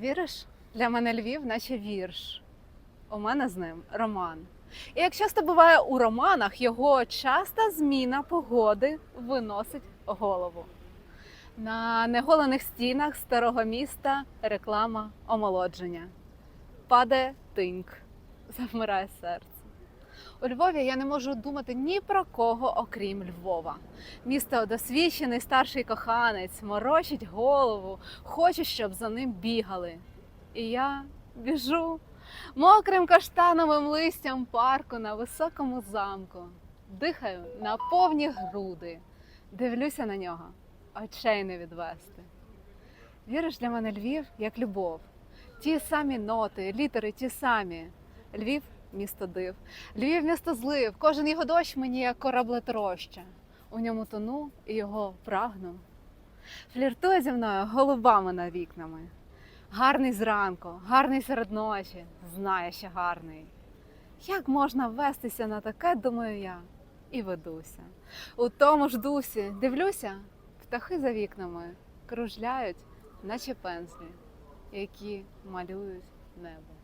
Віриш? Для мене Львів, наче вірш. У мене з ним роман. І як часто буває у романах, його часта зміна погоди виносить голову. На неголених стінах старого міста реклама омолодження. Паде тиньк, завмирає серце. У Львові я не можу думати ні про кого, окрім Львова. Місто досвідчений старший коханець, морочить голову, хоче, щоб за ним бігали. І я біжу мокрим каштановим листям парку на високому замку, дихаю на повні груди, дивлюся на нього, очей не відвести. Віриш, для мене Львів як любов. Ті самі ноти, літери ті самі. Львів місто див, Львів місто злив. Кожен його дощ мені як кораблетроща. У ньому тону і його прагну. Фліртує зі мною голубами над вікнами. Гарний зранку, гарний серед ночі, знає, що гарний. Як можна вестися на таке, думаю я, і ведуся. У тому ж дусі дивлюся, птахи за вікнами кружляють, наче пензлі, які малюють небо.